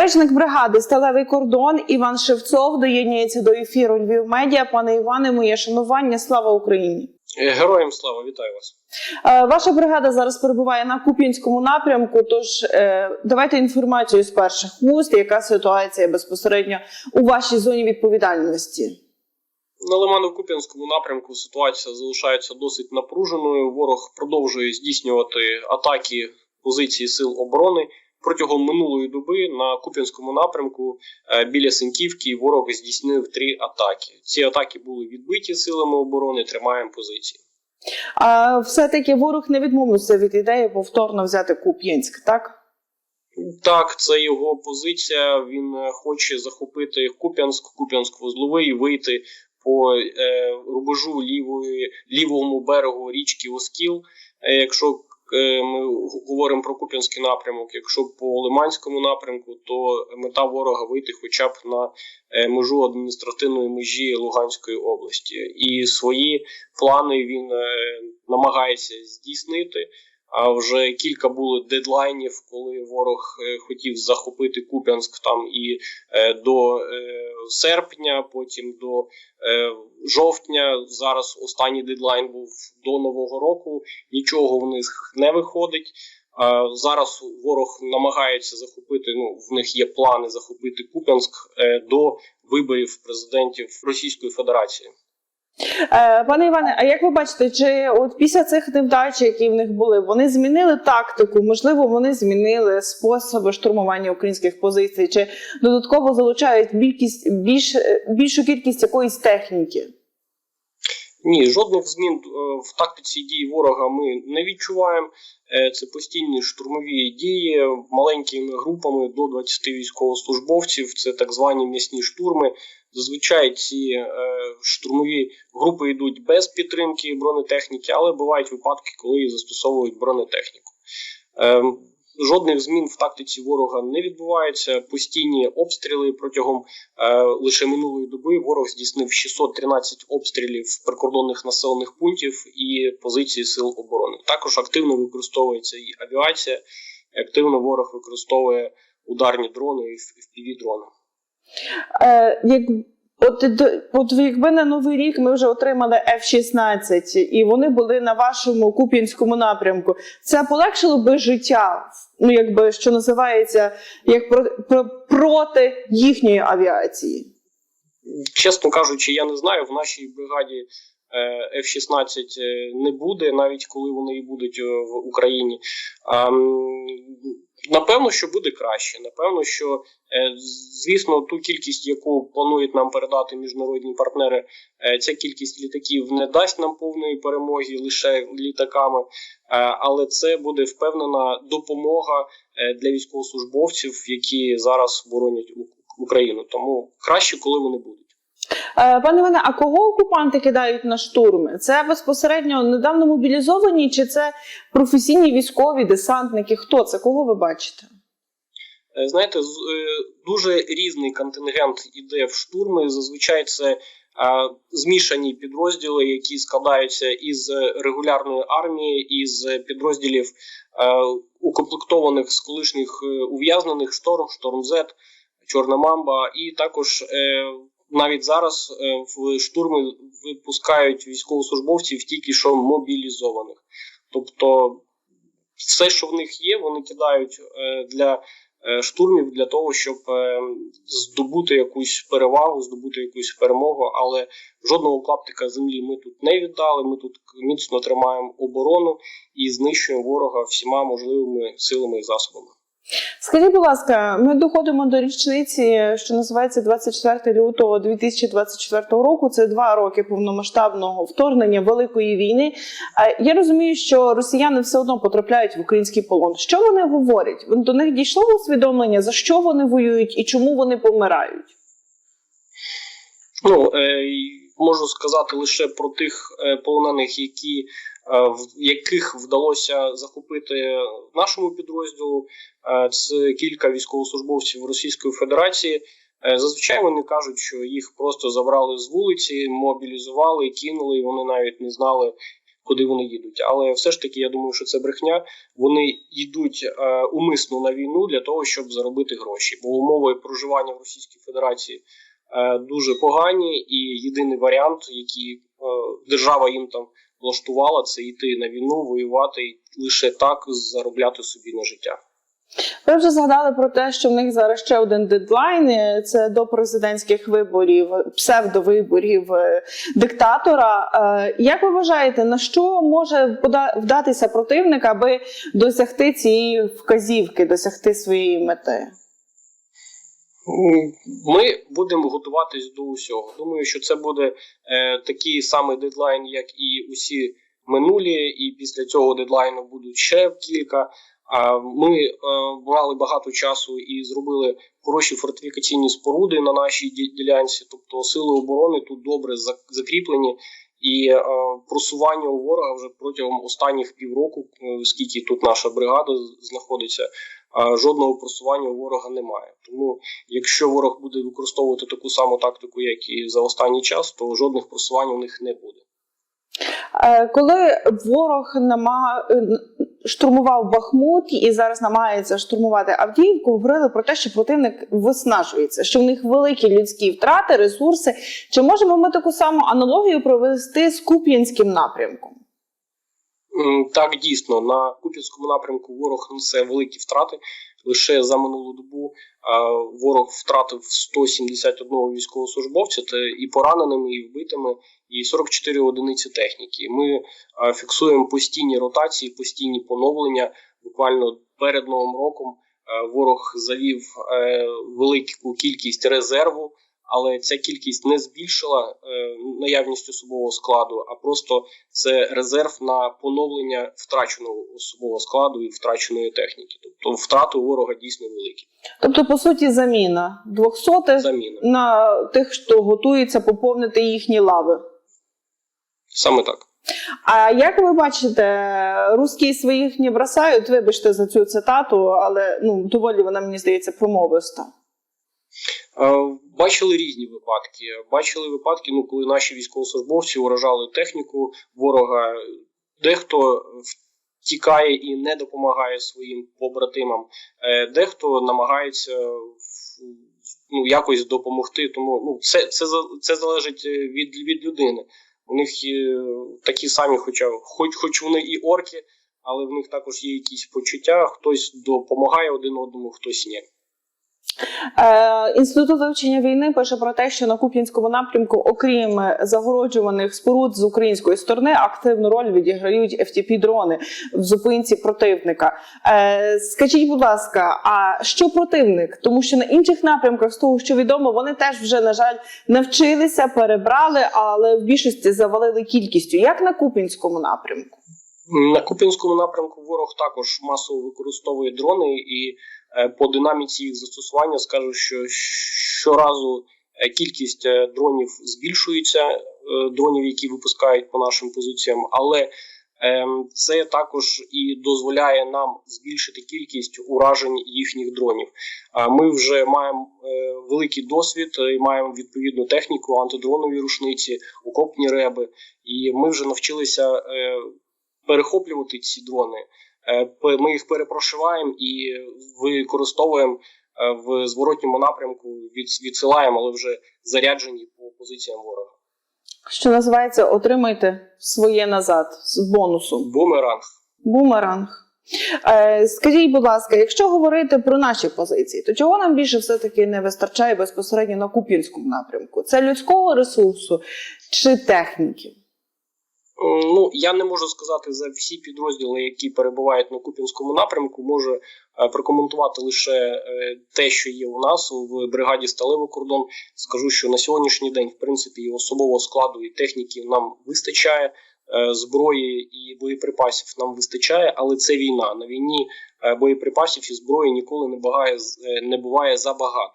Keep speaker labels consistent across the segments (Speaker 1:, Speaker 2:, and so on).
Speaker 1: Речник бригади Сталевий кордон Іван Шевцов доєднується до ефіру Львів Медіа. Пане Іване, моє шанування. Слава Україні!
Speaker 2: Е, Героям слава, вітаю вас.
Speaker 1: Е, Ваша бригада зараз перебуває на Куп'янському напрямку. Тож е, давайте інформацію з перших вуст, яка ситуація безпосередньо у вашій зоні відповідальності.
Speaker 2: На Лимано-Куп'янському напрямку ситуація залишається досить напруженою. Ворог продовжує здійснювати атаки позиції сил оборони. Протягом минулої доби на Куп'янському напрямку е, біля Синківки ворог здійснив три атаки. Ці атаки були відбиті силами оборони. Тримаємо позиції.
Speaker 1: А все-таки ворог не відмовився від ідеї повторно взяти Куп'янськ, так?
Speaker 2: Так, це його позиція. Він е, хоче захопити Куп'янськ, Куп'янськ-Вузловий, і вийти по е, рубежу лівої, лівому берегу річки Оскіл. Е, якщо ми говоримо про Куп'янський напрямок, якщо по Лиманському напрямку, то мета ворога вийти хоча б на е, межу адміністративної межі Луганської області. І свої плани він е, намагається здійснити. А вже кілька було дедлайнів, коли ворог е, хотів захопити Куп'янськ там і е, до е, серпня, потім до жовтня. Зараз останній дедлайн був до нового року. Нічого в них не виходить. Зараз ворог намагається захопити. Ну в них є плани захопити Куп'янськ до виборів президентів Російської Федерації.
Speaker 1: Е, Пане Іване, а як ви бачите, чи от після цих невдач, які в них були, вони змінили тактику? Можливо, вони змінили способи штурмування українських позицій, чи додатково залучають більшість, більш, більшу кількість якоїсь техніки?
Speaker 2: Ні, жодних змін е, в тактиці дій ворога ми не відчуваємо. Е, Це постійні штурмові дії маленькими групами до 20 військовослужбовців. Це так звані м'ясні штурми. Зазвичай ці е, штурмові групи йдуть без підтримки бронетехніки, але бувають випадки, коли застосовують бронетехніку. Е, Жодних змін в тактиці ворога не відбувається. Постійні обстріли протягом е, лише минулої доби ворог здійснив 613 обстрілів прикордонних населених пунктів і позиції сил оборони. Також активно використовується і авіація. Активно ворог використовує ударні дрони і fpv дрони.
Speaker 1: Е, як, от, от якби на Новий рік ми вже отримали F-16, і вони були на вашому Куп'янському напрямку, це полегшило би життя, ну якби що називається, як про, про, проти їхньої авіації.
Speaker 2: Чесно кажучи, я не знаю. В нашій бригаді е, F-16 е, не буде, навіть коли вони і будуть в Україні. Напевно, що буде краще. Напевно, що е, звісно, ту кількість, яку планують нам передати міжнародні партнери, е, ця кількість літаків не дасть нам повної перемоги лише літаками, е, але це буде впевнена допомога для військовослужбовців, які зараз боронять Україну. Тому краще, коли вони будуть.
Speaker 1: Е, Пане Іване, а кого окупанти кидають на штурми? Це безпосередньо недавно мобілізовані, чи це професійні військові, десантники? Хто це? Кого ви бачите?
Speaker 2: Е, Знаєте, е, дуже різний контингент іде в штурми. Зазвичай це змішані підрозділи, які складаються із регулярної армії, із підрозділів укомплектованих з колишніх ув'язнених шторм, шторм Z, Чорна Мамба, і також навіть зараз е, в штурми випускають військовослужбовців тільки що мобілізованих. Тобто, все, що в них є, вони кидають е, для е, штурмів для того, щоб здобути якусь перевагу, здобути якусь перемогу. Але жодного клаптика землі ми тут не віддали. Ми тут міцно тримаємо оборону і знищуємо ворога всіма можливими силами і засобами.
Speaker 1: Скажіть, будь ласка, ми доходимо до річниці, що називається 24 лютого 2024 року. Це два роки повномасштабного вторгнення великої війни. Я розумію, що росіяни все одно потрапляють в український полон. Що вони говорять? До них дійшло усвідомлення, за що вони воюють і чому вони помирають?
Speaker 2: Ну е, можу сказати лише про тих е, полонених, які яких вдалося захопити нашому підрозділу. Е, це кілька військовослужбовців Російської Федерації. Е, Зазвичай вони кажуть, що їх просто забрали з вулиці, мобілізували, кинули, і вони навіть не знали, куди вони їдуть. Але все ж таки, я думаю, що це брехня. Вони йдуть е, умисно на війну для того, щоб заробити гроші. Бо умови проживання в Російській Федерації е, дуже погані, і єдиний варіант, який е, держава їм там влаштувала, це йти на війну, воювати і лише так заробляти собі на життя.
Speaker 1: Ви вже згадали про те, що в них зараз ще один дедлайн. Це до президентських виборів, псевдовиборів е, диктатора. Е, Як ви вважаєте, на що може вдатися противник, аби досягти цієї вказівки, досягти своєї мети?
Speaker 2: Ми будемо готуватись до усього. Думаю, що це буде е, такий самий дедлайн, як і усі минулі, і після цього дедлайну будуть ще кілька. А ми е, брали багато часу і зробили хороші фортифікаційні споруди на нашій ділянці. Тобто сили оборони тут добре закріплені. І е, просування у ворога вже протягом останніх півроку, е, скільки тут наша бригада знаходиться, жодного просування у ворога немає. Тому якщо ворог буде використовувати таку саму тактику, як і за останній час, то жодних просувань у них не буде.
Speaker 1: Е, Коли ворог намага... е, штурмував Бахмут і зараз намагається штурмувати Авдіївку, говорили про те, що противник виснажується, що в них великі людські втрати, ресурси. Чи можемо ми таку саму аналогію провести з Куп'янським напрямком?
Speaker 2: Так, дійсно, на Куп'янському напрямку ворог несе великі втрати. Лише за минулу добу ворог втратив 171 військовослужбовця та і пораненими, і вбитими, і 44 одиниці техніки. Ми фіксуємо постійні ротації, постійні поновлення. Буквально перед новим роком ворог завів е, велику кількість резерву. Але ця кількість не збільшила е, наявність особового складу, а просто це резерв на поновлення втраченого особового складу і втраченої техніки. Тобто втрати ворога дійсно великі.
Speaker 1: Тобто, по суті, заміна двохсотих
Speaker 2: Заміна
Speaker 1: на тих, хто готується поповнити їхні лави.
Speaker 2: саме так.
Speaker 1: А як ви бачите, русські своїх не бросають, вибачте за цю цитату, але ну доволі вона мені здається промовиста.
Speaker 2: Е, Бачили різні випадки. Бачили випадки, ну коли наші військовослужбовці уражали техніку ворога. Дехто втікає і не допомагає своїм побратимам, е, дехто намагається ну, якось допомогти. Тому ну це, це, це залежить е, від, від людини. У них є такі самі, хоча хоч, хоч вони і орки, але в них також є якісь почуття. Хтось допомагає один одному, хтось ні.
Speaker 1: Е, Інститут вивчення війни пише про те, що на Куп'янському напрямку, окрім загороджуваних споруд з української сторони, активну роль відіграють ftp дрони в зупинці противника. Е, Скажіть, будь ласка, а що противник? Тому що на інших напрямках, з того, що відомо, вони теж вже на жаль навчилися, перебрали, але в більшості завалили кількістю. Як на Куп'янському напрямку?
Speaker 2: На Куп'янському напрямку ворог також масово використовує дрони, і по динаміці їх застосування скажу, що щоразу е, кількість е, дронів збільшується, е, дронів, які випускають по нашим позиціям, але ем, це також і дозволяє нам збільшити кількість уражень їхніх дронів. Ми вже маємо е, великий досвід, і маємо відповідну техніку, антидронові рушниці, окопні реби, і ми вже навчилися. е, перехоплювати ці дрони. Е, Ми їх перепрошиваємо і використовуємо е, в зворотньому напрямку, відсилаємо, але вже заряджені по позиціям ворога.
Speaker 1: Що називається отримайте своє назад з бонусу.
Speaker 2: Бумеранг.
Speaker 1: Бумеранг. Е, скажіть, будь ласка, якщо говорити про наші позиції, то чого нам більше все-таки не вистачає безпосередньо на Куп'янському напрямку? Це людського ресурсу чи техніки?
Speaker 2: М, Ну я не можу сказати за всі підрозділи, які перебувають на Куп'янському напрямку. Можу е, прокоментувати лише е, те, що є у нас в бригаді Сталевий кордон. Скажу, що на сьогоднішній день, в принципі, і особового складу і техніки нам вистачає. е, Зброї і боєприпасів нам вистачає, але це війна. На війні е, боєприпасів і зброї ніколи не буває е, не буває забагато.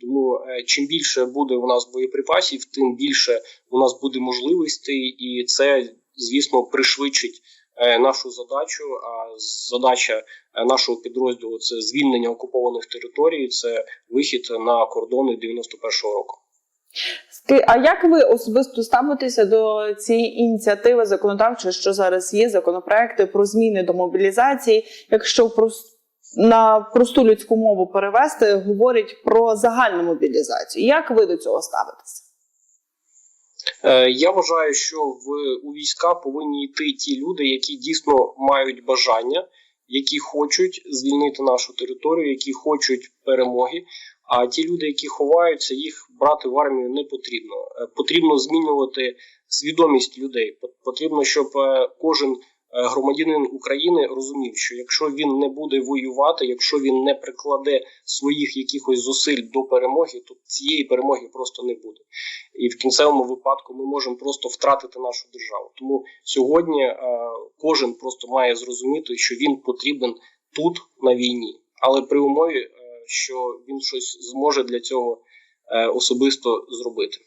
Speaker 2: Тому е, чим більше буде у нас боєприпасів, тим більше у нас буде можливостей, і це, звісно, пришвидшить е, нашу задачу. А задача е, нашого підрозділу це звільнення окупованих територій, це вихід на кордони 91-го року.
Speaker 1: А як ви особисто ставитеся до цієї ініціативи законодавчої, що зараз є законопроекти про зміни до мобілізації? Якщо на просту людську мову перевести, говорять про загальну мобілізацію. Як ви до цього ставитеся?
Speaker 2: Е, Я вважаю, що в у війська повинні йти ті люди, які дійсно мають бажання, які хочуть звільнити нашу територію, які хочуть перемоги. А ті люди, які ховаються, їх брати в армію не потрібно. Е, Потрібно змінювати свідомість людей. Потрібно, щоб е, кожен громадянин України розумів, що якщо він не буде воювати, якщо він не прикладе своїх якихось зусиль до перемоги, то цієї перемоги просто не буде і в кінцевому випадку ми можемо просто втратити нашу державу. Тому сьогодні е, кожен просто має зрозуміти, що він потрібен тут на війні, але при умові, е, що він щось зможе для цього е, особисто зробити.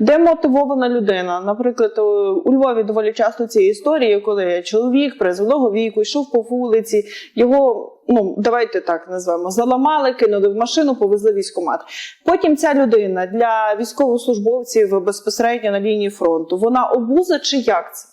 Speaker 1: Демотивована людина. Наприклад, у Львові доволі часто ці історії, коли чоловік призовного віку йшов по вулиці, його, ну давайте так назвемо, заламали, кинули в машину, повезли в військкомат. Потім ця людина для військовослужбовців безпосередньо на лінії фронту. Вона обуза чи як це?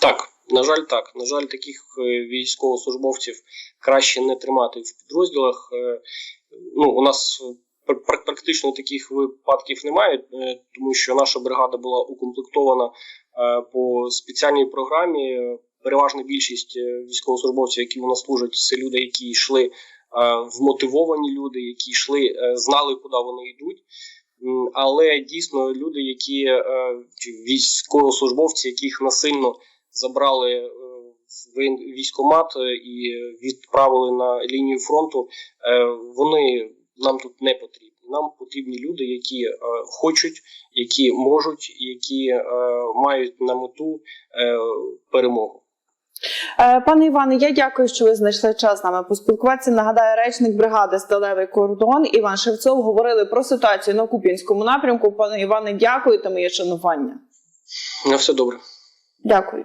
Speaker 2: Так, на жаль, так. На жаль, таких е, військовослужбовців краще не тримати в підрозділах. Е, Ну, у нас практично таких випадків немає, е, тому що наша бригада була укомплектована е, по спеціальній програмі. Переважна більшість е, військовослужбовців, які у нас служать, це люди, які йшли вмотивовані люди, які йшли, знали, куди вони йдуть. Але дійсно люди, які військовослужбовці, яких насильно забрали в е, і відправили на лінію фронту, вони нам тут не потрібні. Нам потрібні люди, які е, хочуть, які можуть, які е, мають на мету е, перемогу.
Speaker 1: Е, Пане Іване, я дякую, що ви знайшли час з нами поспілкуватися. Нагадаю, речник бригади Сталевий кордон Іван Шевцов говорили про ситуацію на Куп'янському напрямку. Пане Іване, дякую та моє шанування.
Speaker 2: На все добре.
Speaker 1: Дякую.